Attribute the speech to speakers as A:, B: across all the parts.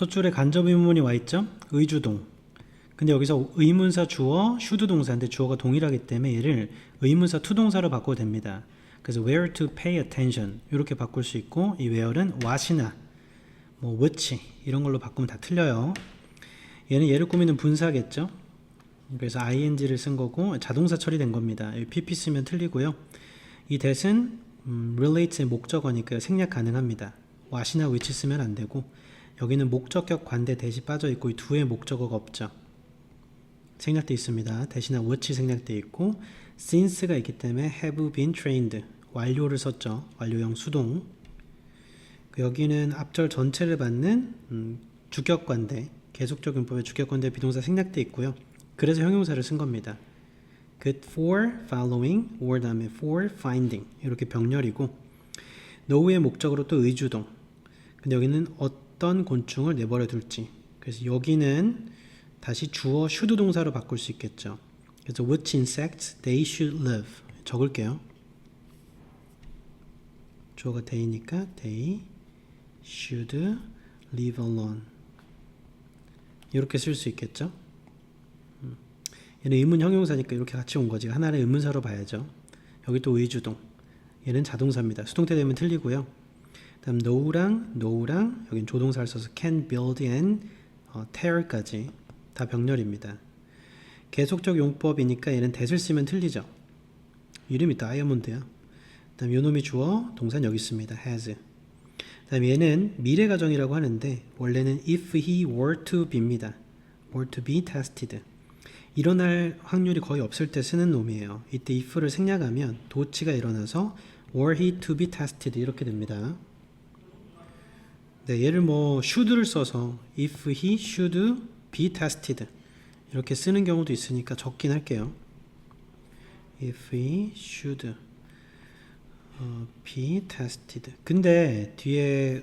A: 첫 줄에 간접 의문문이 와 있죠? 의주동. 근데 여기서 의문사 주어, 슈드 동사인데 주어가 동일하기 때문에 얘를 의문사 투동사로 바꿔도 됩니다. 그래서 where to pay attention 이렇게 바꿀 수 있고 이 where는 what이나 뭐 which 이런 걸로 바꾸면 다 틀려요. 얘는 얘를 꾸미는 분사겠죠? 그래서 ing를 쓴 거고 자동사 처리된 겁니다. pp 쓰면 틀리고요. 이 that은 음, relate의 목적어니까 생략 가능합니다. what이나 which 쓰면 안 되고 여기는 목적격 관대 대시 빠져 있고 이 두의 목적어가 없죠. 생략돼 있습니다. 대신에 which 생략돼 있고 since가 있기 때문에 have been trained 완료를 썼죠. 완료형 수동. 그 여기는 앞절 전체를 받는 음, 주격관대 계속적 용법의 주격관대 비동사 생략돼 있고요. 그래서 형용사를 쓴 겁니다. good for following or 다음에 for finding 이렇게 병렬이고 노후의 목적으로 또 의주동. 근데 여기는 어 떤 곤충을 내버려 둘지. 그래서 여기는 다시 주어 should 동사로 바꿀 수 있겠죠. 그래서 which insects they should live 적을게요. 주어가 they니까 they should live alone 이렇게 쓸 수 있겠죠. 음. 얘는 의문 형용사니까 이렇게 같이 온 거지. 하나는 의문사로 봐야죠. 여기 또 의주동. 얘는 자동사입니다. 수동태 되면 틀리고요. 다음 know랑 know랑 여긴 조동사를 써서 can build and 어, tear까지 다 병렬입니다. 계속적 용법이니까 얘는 that을 쓰면 틀리죠. 이름이 다이아몬드야. 다음 요놈이 주어 동사는 여기 있습니다. has. 다음 얘는 미래 가정이라고 하는데 원래는 if he were to be입니다. were to be tested. 일어날 확률이 거의 없을 때 쓰는 놈이에요. 이때 if를 생략하면 도치가 일어나서 were he to be tested 이렇게 됩니다. 네, 얘를 뭐 should를 써서 if he should be tested 이렇게 쓰는 경우도 있으니까 적긴 할게요. if he should 어, be tested. 근데 뒤에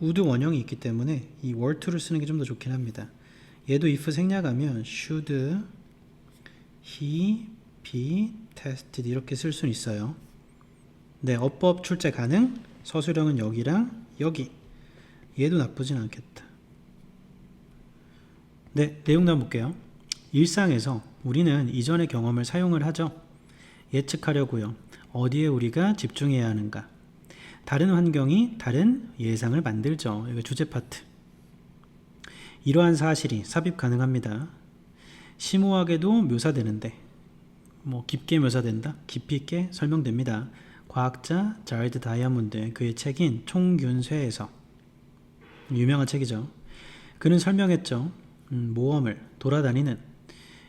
A: 우드 원형이 있기 때문에 이 were to를 쓰는 게 좀 더 좋긴 합니다. 얘도 if 생략하면 should he be tested 이렇게 쓸 수는 있어요. 네, 어법 출제 가능. 서술형은 여기랑 여기. 얘도 나쁘진 않겠다. 네, 내용도 볼게요. 일상에서 우리는 이전의 경험을 사용을 하죠. 예측하려고요. 어디에 우리가 집중해야 하는가? 다른 환경이 다른 예상을 만들죠. 이거 주제 파트. 이러한 사실이 삽입 가능합니다. 심오하게도 묘사되는데, 뭐 깊게 묘사된다, 깊이 있게 설명됩니다. 과학자 자이드 다이아몬드 그의 책인 총균쇠에서 유명한 책이죠. 그는 설명했죠. 음, 모험을 돌아다니는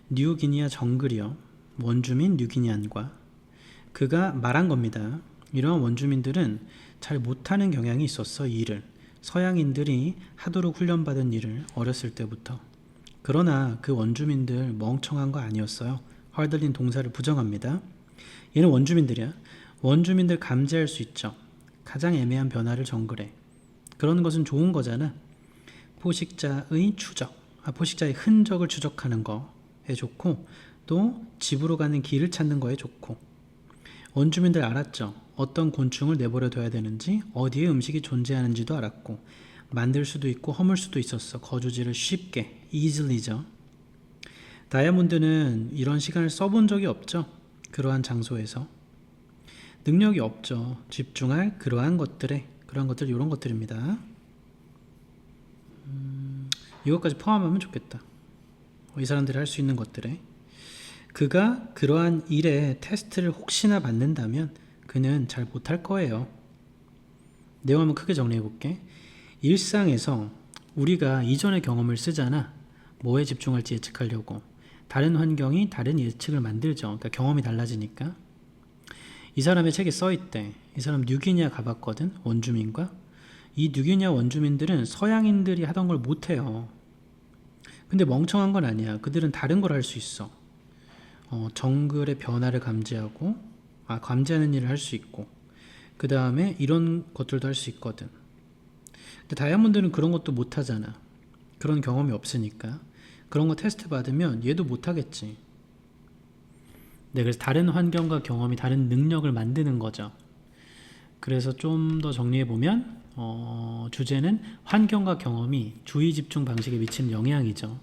A: 뉴기니아 정글이요. 원주민 뉴기니안과 그가 말한 겁니다. 이러한 원주민들은 잘 못하는 경향이 있었어 이 일을 서양인들이 하도록 훈련받은 일을 어렸을 때부터 그러나 그 원주민들 멍청한 거 아니었어요. 헐들린 동사를 부정합니다. 얘는 원주민들이야. 원주민들 감지할 수 있죠. 가장 애매한 변화를 정글해. 그런 것은 좋은 거잖아. 포식자의 추적, 아, 포식자의 흔적을 추적하는 거에 좋고 또 집으로 가는 길을 찾는 거에 좋고 원주민들 알았죠. 어떤 곤충을 내버려 둬야 되는지 어디에 음식이 존재하는지도 알았고 만들 수도 있고 허물 수도 있었어. 거주지를 쉽게 easily죠. 다이아몬드는 이런 시간을 써본 적이 없죠. 그러한 장소에서 능력이 없죠. 집중할 그러한 것들에 그러한 것들 이런 것들입니다. 음, 이것까지 포함하면 좋겠다. 이 사람들이 할 수 있는 것들에 그가 그러한 일에 테스트를 혹시나 받는다면 그는 잘 못할 거예요. 내용 한번 크게 정리해 볼게. 일상에서 우리가 이전의 경험을 쓰잖아. 뭐에 집중할지 예측하려고. 다른 환경이 다른 예측을 만들죠. 그러니까 경험이 달라지니까. 이 사람의 책에 써 있대. 이 사람 뉴기니아 가봤거든. 원주민과. 이 뉴기니아 원주민들은 서양인들이 하던 걸 못해요. 근데 멍청한 건 아니야. 그들은 다른 걸 할 수 있어. 어, 정글의 변화를 감지하고, 아, 감지하는 일을 할 수 있고, 그 다음에 이런 것들도 할 수 있거든. 근데 다이아몬드는 그런 것도 못 하잖아. 그런 경험이 없으니까. 그런 거 테스트 받으면 얘도 못 하겠지. 네, 그래서 다른 환경과 경험이 다른 능력을 만드는 거죠. 그래서 좀 더 정리해 보면 어, 주제는 환경과 경험이 주의 집중 방식에 미치는 영향이죠.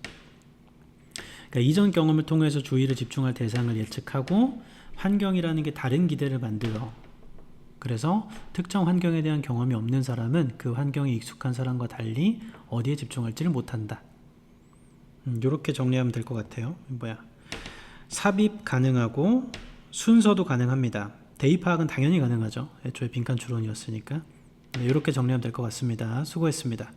A: 그러니까 이전 경험을 통해서 주의를 집중할 대상을 예측하고 환경이라는 게 다른 기대를 만들어. 그래서 특정 환경에 대한 경험이 없는 사람은 그 환경에 익숙한 사람과 달리 어디에 집중할지를 못한다. 음, 이렇게 정리하면 될 것 같아요. 뭐야? 삽입 가능하고 순서도 가능합니다. 대입 파악은 당연히 가능하죠. 애초에 빈칸 추론이었으니까. 네, 이렇게 정리하면 될 것 같습니다. 수고했습니다.